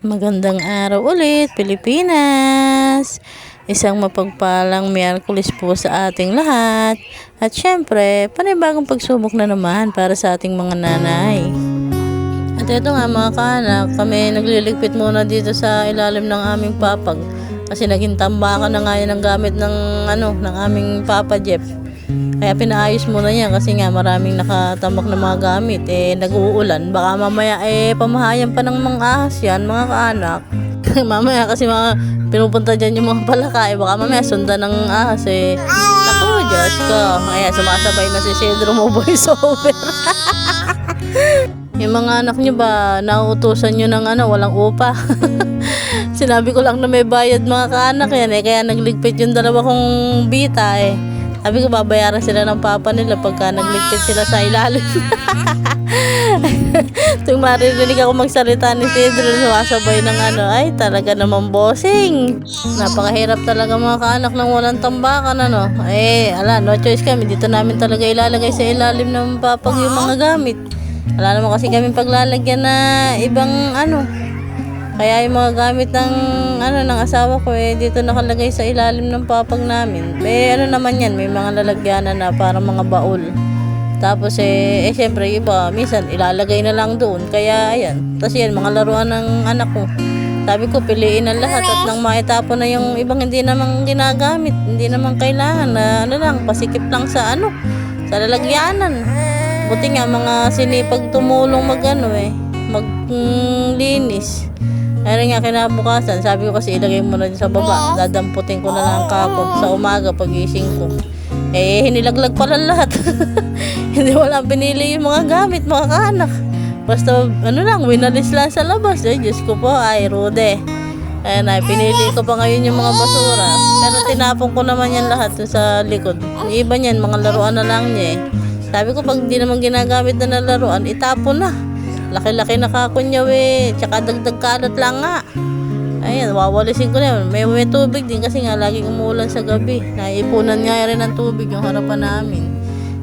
Magandang araw ulit, Pilipinas! Isang mapagpalang Miyerkules po sa ating lahat. At syempre, panibagong pagsubok na naman para sa ating mga nanay. At ito nga mga kaanak, kami nagliligpit muna dito sa ilalim ng aming papag. Kasi naging tambakan na nga yan ang gamit ng, ano, ng aming Papa Jeff. Kaya pinaayos muna niya kasi nga maraming nakatambak na mga gamit. Eh, nag-uulan. Baka mamaya eh, pamahayan pa ng mga ahas yan, mga kaanak. mamaya kasi mga pinupunta dyan yung mga palaka. Eh, baka mamaya sundan ng ahas eh. Ako, Diyos ko. Ayan, sumasabay na si Cedro mo voice over. yung mga anak nyo ba, nauutusan nyo ng ano, walang upa. Sinabi ko lang na may bayad mga kaanak yan eh. Kaya nagligpit yung dalawa kong bita eh. Sabi ko, babayaran sila ng papa nila pagka nagligpit sila sa ilalim. Tuwing maririnig ako magsalita ni Pedro, sumasabay ng ano, ay talaga naman bossing. Napakahirap talaga mga kaanak ng walang tambakan, ano. Eh, ala, no choice kami. Dito namin talaga ilalagay sa ilalim ng papag yung mga gamit. Wala naman kasi kami paglalagyan na ibang ano, kaya yung mga gamit ng ano ng asawa ko eh dito nakalagay sa ilalim ng papag namin. May ano naman yan, may mga lalagyanan na para mga baul. Tapos eh, eh syempre iba, minsan ilalagay na lang doon. Kaya ayan, tapos yan, mga laruan ng anak ko. Sabi ko, piliin ang lahat at nang maitapon na yung ibang hindi naman ginagamit, hindi naman kailangan na ano lang, pasikip lang sa ano, sa lalagyanan. Buti nga mga sinipag tumulong mag ano eh, maglinis. Ayun nga kinabukasan, sabi ko kasi ilagay mo na dyan sa baba. Dadamputin ko na lang ang kako sa umaga pagising ko. Eh, hinilaglag pala lahat. Hindi wala pinili yung mga gamit, mga kaanak. Basta, ano lang, winalis lang sa labas. Eh, Diyos ko po, ay, rude. Ayan ay, pinili ko pa ngayon yung mga basura. Pero tinapon ko naman yan lahat sa likod. Yung iba niyan, mga laruan na lang niya eh. Sabi ko, pag di naman ginagamit na ng laruan, itapon na. Laki-laki na kakunyaw eh. Tsaka dagdag kalat lang nga. Ayan, wawalisin ko na yun. May, may tubig din kasi nga laging umuulan sa gabi. Naipunan nga rin ng tubig yung harapan namin.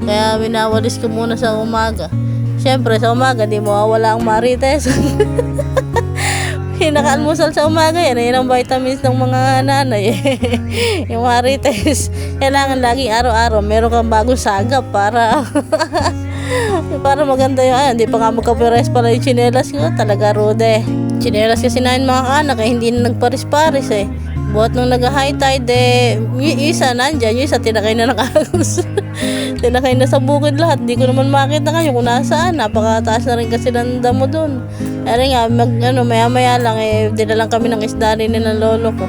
Kaya winawalis ko muna sa umaga. Siyempre, sa umaga, di mawawala ang marites. Pinaka-almusal sa umaga yan. Yan ang vitamins ng mga nanay. yung marites. Kailangan laging araw-araw meron kang bagong sagap para para maganda yung ano. Hindi pa nga magkapares pala yung chinelas ko. Talaga rude. Chinelas kasi na mga kanak eh. Hindi na nagparis-paris eh. Buhat nung nag-high tide eh, yung isa nandyan, yung isa tinakay na ng agos. tinakay na sa bukid lahat. Hindi ko naman makita ngayon kung nasaan. Napakataas na rin kasi ng damo dun. Kaya nga, mag, ano, maya-maya lang eh, dinalang kami ng isda rin ng lolo ko.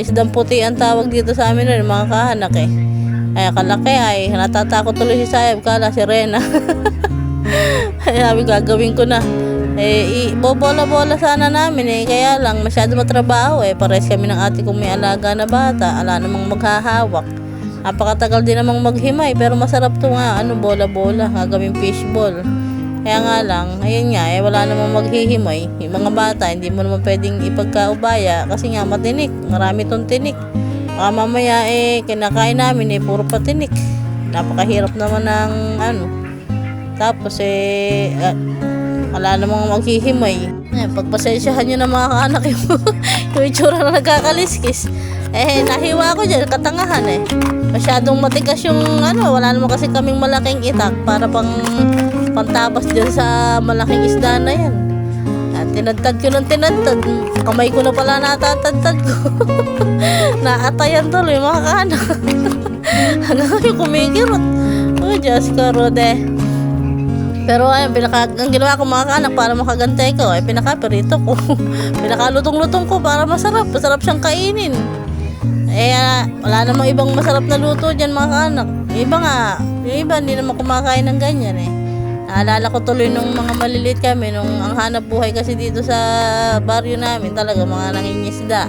Isdang puti ang tawag dito sa amin rin, mga kahanak eh. Ay, kalaki ay, natatakot tuloy si Sayab, kala si Rena. Kaya sabi, gagawin ko na. Eh, bobola-bola sana namin eh. Kaya lang, masyado matrabaho eh. Pares kami ng ate kong may alaga na bata. Ala namang maghahawak. Napakatagal din namang maghimay. Pero masarap to nga. Ano, bola-bola. Gagawin fishball. Kaya nga lang, ayun nga, eh, wala namang maghihimay. Yung mga bata, hindi mo naman pwedeng ipagkaubaya. Kasi nga, matinik. Marami tong tinik. Baka mamaya eh, kinakain namin eh, puro patinik. Napakahirap naman ng ano. Tapos eh, ah, wala namang maghihimay. Eh, pagpasensyahan nyo na mga kaanak yung, yung itsura na nagkakaliskis. Eh, nahiwa ko dyan, katangahan eh. Masyadong matigas yung ano, wala naman kasi kaming malaking itak para pang pantabas dyan sa malaking isda na yan. Tinadtad ko ng tinadtad. Kamay ko na pala natatadtad ko. Naatayan tuloy mga kaanak. Hanggang kayo kumikirot. Oh, Diyos ko, Rode. Pero ayun, pinaka, ang ginawa ko mga kaanak para makagantay ko, ay pinaka-perito ko. Pinakalutong-lutong ko para masarap. Masarap siyang kainin. Eh, ah, wala namang ibang masarap na luto dyan mga kaanak. Yung Iba nga, iba hindi naman kumakain ng ganyan eh. Naalala ko tuloy nung mga maliliit kami, nung ang hanap buhay kasi dito sa baryo namin, talaga mga nangingisda.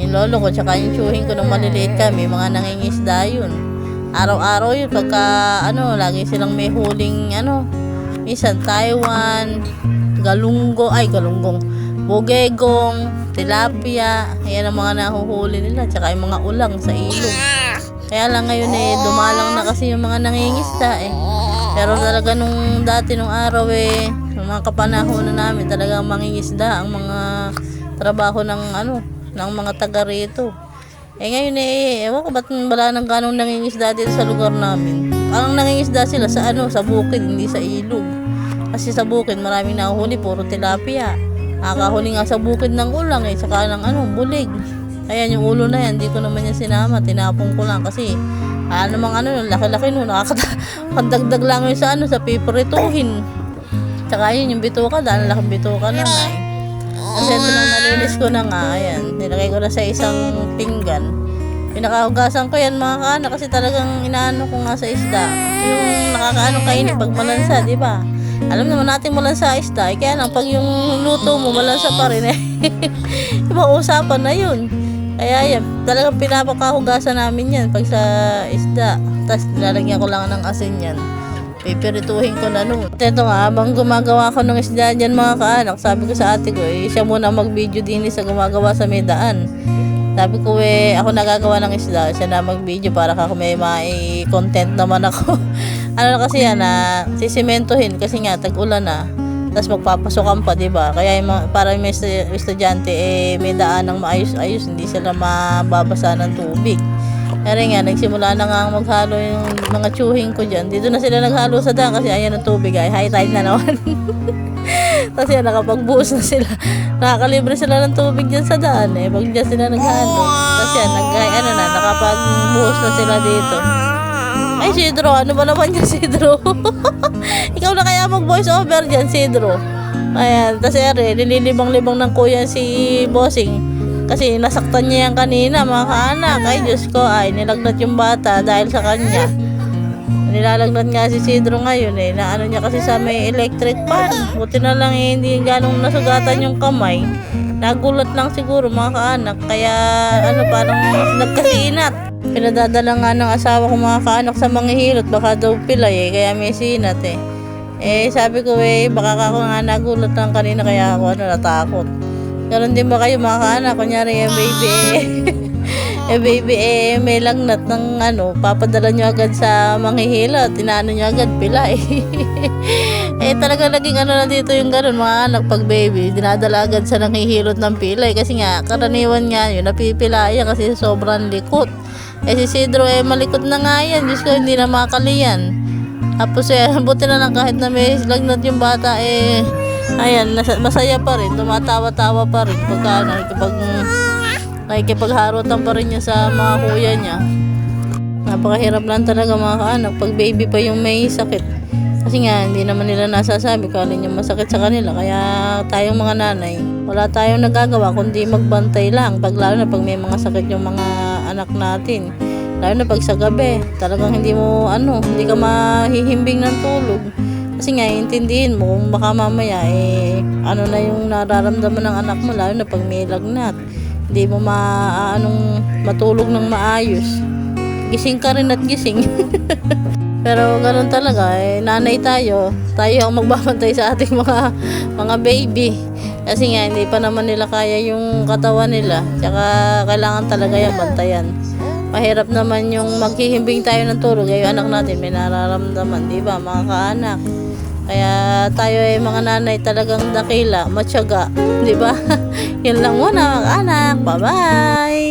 Yung lolo ko, tsaka yung tsuhin ko nung maliliit kami, mga nangingisda yun. Araw-araw yun, pagka ano, lagi silang may huling ano, minsan Taiwan, galunggo, ay galunggong, bugegong, tilapia, ayan ang mga nahuhuli nila, tsaka yung mga ulang sa ilog. Kaya lang ngayon eh, dumalang na kasi yung mga nangingisda eh. Pero talaga nung dati nung araw eh, yung mga kapanahon na namin talagang mangingisda ang mga trabaho ng ano, ng mga taga rito. Eh ngayon eh, ewan ko ba't wala nang ganong nangingisda dito sa lugar namin. Ang nangingisda sila sa ano, sa bukid, hindi sa ilog. Kasi sa bukid maraming nahuhuli, puro tilapia. Nakakahuli nga sa bukid ng ulang eh, saka ng ano, bulig. Ayan yung ulo na yan, hindi ko naman yan sinama, tinapong ko lang kasi ah, namang ano, laki-laki nun, nakakadagdag lang yun sa ano, sa piprituhin. Tsaka yun, yung bituka, dahil laking bituka na nga. Kasi ito nang nalinis ko na nga, ayan, nilagay ko na sa isang pinggan. Pinakahugasan ko yan mga kaana kasi talagang inaano ko nga sa isda. Yung nakakaano kainin pag malansa, di ba? Alam naman natin malansa isda, eh, kaya lang pag yung luto mo malansa pa rin eh. Ibang usapan na yun. Kaya yan, talagang pinapakahugasan namin yan pag sa isda. Tapos nilalagyan ko lang ng asin yan. Pipirituhin ko na. At ito nga, habang gumagawa ko ng isda dyan mga kaanak, sabi ko sa ate ko, eh, siya muna mag-video din sa gumagawa sa may daan. Sabi ko eh, ako nagagawa ng isda, siya na mag-video para kako may mai-content naman ako. ano na kasi yan, na sisimentohin kasi nga tag-ulan na. Tapos magpapasukan pa, di ba? Kaya yung para estu- estudyante, eh, may daan ng maayos-ayos, hindi sila mababasa ng tubig. Kaya nga, nagsimula na nga maghalo yung mga tsuhing ko dyan. Dito na sila naghalo sa daan kasi ayan ang tubig ay high tide na naman. Tapos yan, nakapagbuhos na sila. Nakakalibre sila ng tubig dyan sa daan eh. Pag dyan sila naghalo. Tapos yan, nag, ano na, nakapagbuhos na sila dito. Ay, Sidro, ano ba naman yan, Sidro? Ikaw na kaya mag-voice over dyan, Sidro. Ayan, yan, eh, nililibang-libang ng kuya si Bossing. Kasi nasaktan niya yan kanina, mga kaanak. Ay, Diyos ko, ay, nilagnat yung bata dahil sa kanya. Nilalagnat nga si Sidro ngayon eh, na ano niya kasi sa may electric fan. Buti na lang eh, hindi ganong nasugatan yung kamay. Nagulat lang siguro mga kaanak, kaya ano parang nagkasinat. Pinadadala nga ng asawa ko mga kaanak sa mga hilot, baka daw pilay eh, kaya may sinat eh. Eh sabi ko eh, baka ako nga nagulat lang kanina kaya ako ano, natakot. Ganon din ba kayo mga kaanak, kunyari eh, baby eh. eh baby eh may lagnat ng ano, papadala nyo agad sa manghihilot, inaano nyo agad pila eh. eh talaga naging ano na dito yung ganun mga anak pag baby, dinadala agad sa nanghihilot ng pilay kasi nga karaniwan nga yun, napipila yan kasi sobrang likot. Eh si Sidro eh malikot na nga yan, Diyos ko hindi na makalian. Tapos eh, buti na lang kahit na may lagnat yung bata eh, ayan, masaya pa rin, tumatawa-tawa pa rin pagka ano, kapag nakikipagharutan pa rin niya sa mga kuya niya. Napakahirap lang talaga mga kaanak pag baby pa yung may sakit. Kasi nga, hindi naman nila nasasabi kung alin yung masakit sa kanila. Kaya tayong mga nanay, wala tayong nagagawa kundi magbantay lang. Pag lalo na pag may mga sakit yung mga anak natin. Lalo na pag sa gabi, talagang hindi mo, ano, hindi ka mahihimbing ng tulog. Kasi nga, intindihin mo kung baka mamaya, eh, ano na yung nararamdaman ng anak mo, lalo na pag may lagnat. Hindi mo ma, anong, matulog ng maayos. Gising ka rin at gising. Pero ganun talaga, eh, nanay tayo. Tayo ang magbabantay sa ating mga mga baby. Kasi nga, hindi pa naman nila kaya yung katawan nila. Tsaka kailangan talaga yan bantayan. Mahirap naman yung maghihimbing tayo ng tulog. Yung anak natin may nararamdaman, di ba, mga kaanak. Kaya tayo ay mga nanay talagang dakila, matyaga, di ba? Yan lang muna mga anak. Bye-bye!